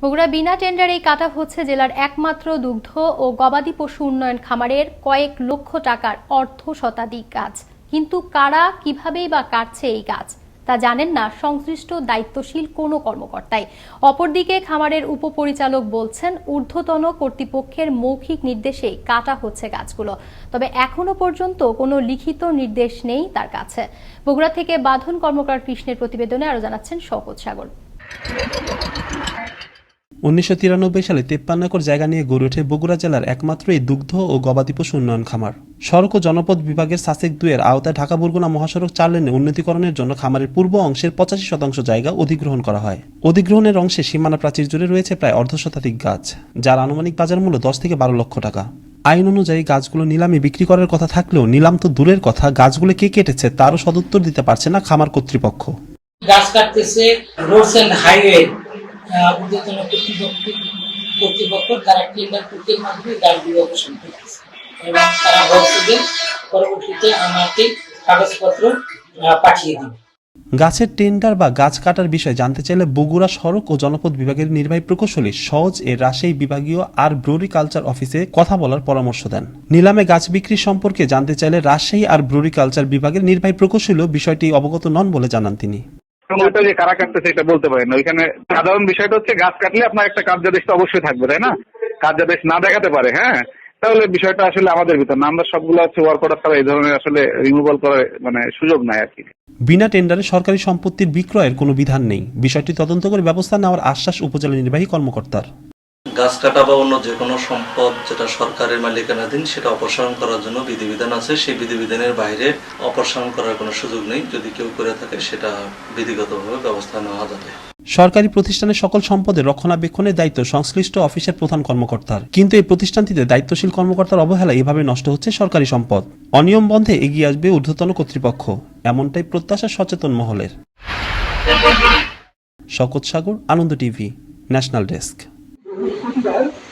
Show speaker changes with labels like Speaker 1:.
Speaker 1: বগুড়া বিনা টেন্ডারেই কাটা হচ্ছে জেলার একমাত্র দুগ্ধ ও গবাদি পশু উন্নয়ন খামারের কয়েক লক্ষ টাকার অর্ধ শতাধিক গাছ। কিন্তু কারা কিভাবেই বা কাটছে এই গাছ, তা জানেন না সংশ্লিষ্ট দায়িত্বশীল কোনো কর্মকর্তাই। অপরদিকে খামারের উপপরিচালক বলছেন, ঊর্ধ্বতন কর্তৃপক্ষের মৌখিক নির্দেশেই কাটা হচ্ছে গাছগুলো। তবে এখনও পর্যন্ত কোনো লিখিত নির্দেশ নেই তার কাছে। বগুড়া থেকে বাঁধন কর্মকার কৃষ্ণের প্রতিবেদনে আরও জানাচ্ছেন শওকত সাগর।
Speaker 2: উনিশশো তিরানব্বই সালে তেপ্পান্ন একর জায়গা নিয়ে গড়ে ওঠে বগুড়া জেলার একমাত্র এই দুগ্ধ ও গবাদি পশু উন্নয়ন খামার। সড়ক ও জনপদ বিভাগের সাসেক দুয়ের আওতায় ঢাকা, বরগুনা মহাসড়ক চার লেনে উন্নতিকরণের জন্য খামারের পূর্ব অংশের পঁচাশি শতাংশ জায়গা অধিগ্রহণ করা হয়। অধিগ্রহণের অংশে সীমানা প্রাচীর জুড়ে রয়েছে প্রায় অর্ধ শতাধিক গাছ, যার আনুমানিক বাজার মূল্য দশ থেকে বারো লক্ষ টাকা। আইন অনুযায়ী গাছগুলো নিলামে বিক্রি করার কথা থাকলেও নিলাম তো দূরের কথা, গাছগুলো কে কেটেছে তারও সদুত্তর দিতে পারছে না খামার কর্তৃপক্ষ।
Speaker 3: গাছ কাটতেছে রোডস হাইওয়ে ঊর্ধ্বতন কর্তৃপক্ষ কর্তৃপক্ষ তারা টেন্ডার মাধ্যমে এবং তারা বলছে যে পরবর্তীতে আমাকে কাগজপত্র পাঠিয়ে
Speaker 2: গাছের টেন্ডার বা গাছ কাটার বিষয়ে জানতে চাইলে বগুড়া সড়ক ও জনপদ বিভাগের নির্বাহী প্রকৌশলী সহজ এর রাজশাহী বিভাগীয় আর ব্রুরিকালচার অফিসে কথা বলার পরামর্শ দেন। নিলামে গাছ বিক্রি সম্পর্কে জানতে চাইলে রাজশাহী আর ব্রুরিকালচার বিভাগের নির্বাহী প্রকৌশলীও বিষয়টি অবগত নন বলে জানান তিনি।
Speaker 4: যে কারা কাটতেছে এটা বলতে পারেন না। ওইখানে সাধারণ বিষয়টা হচ্ছে গাছ কাটলে আপনার একটা কার্যাদেশ তো অবশ্যই থাকবে, তাই না? কার্যাদেশ না দেখাতে পারে হ্যাঁ? তাহলে বিষয়টা আসলে আমাদের ভিতর না, আমরা সবগুলো হচ্ছে ওয়ার্ক অর্ডার ছাড়া এই ধরনের আসলে রিমুভাল করার মানে সুযোগ নাই আর কি।
Speaker 2: বিনা টেন্ডারে সরকারি সম্পত্তির বিক্রয়ের কোনো বিধান নেই। বিষয়টি তদন্ত করে ব্যবস্থা নেওয়ার আশ্বাস উপজেলা নির্বাহী কর্মকর্তার।
Speaker 5: গাছ কাটা বা অন্য যে কোনো সম্পদ যেটা সরকারের মালিকানাধীন সেটা অপসারণ করার জন্য বিধিবিধান আছে। সেই বিধিবিধানের বাইরে অপসারণ করার কোনো সুযোগ নেই। যদি কেউ করে থাকে, সেটা বিধিগতভাবে ব্যবস্থা নেওয়া যাবে।
Speaker 2: সরকারি প্রতিষ্ঠানের সকল সম্পদের রক্ষণাবেক্ষণের দায়িত্ব সংশ্লিষ্ট অফিসের প্রধান কর্মকর্তার। কিন্তু এই প্রতিষ্ঠানটিতে দায়িত্বশীল কর্মকর্তার অবহেলা এভাবে নষ্ট হচ্ছে সরকারি সম্পদ। অনিয়ম বন্ধে এগিয়ে আসবে ঊর্ধ্বতন কর্তৃপক্ষ। এমনটাই প্রত্যাশা সচেতন মহলের। Shakat Sagar, Ananda TV, national desk. Guten Dank.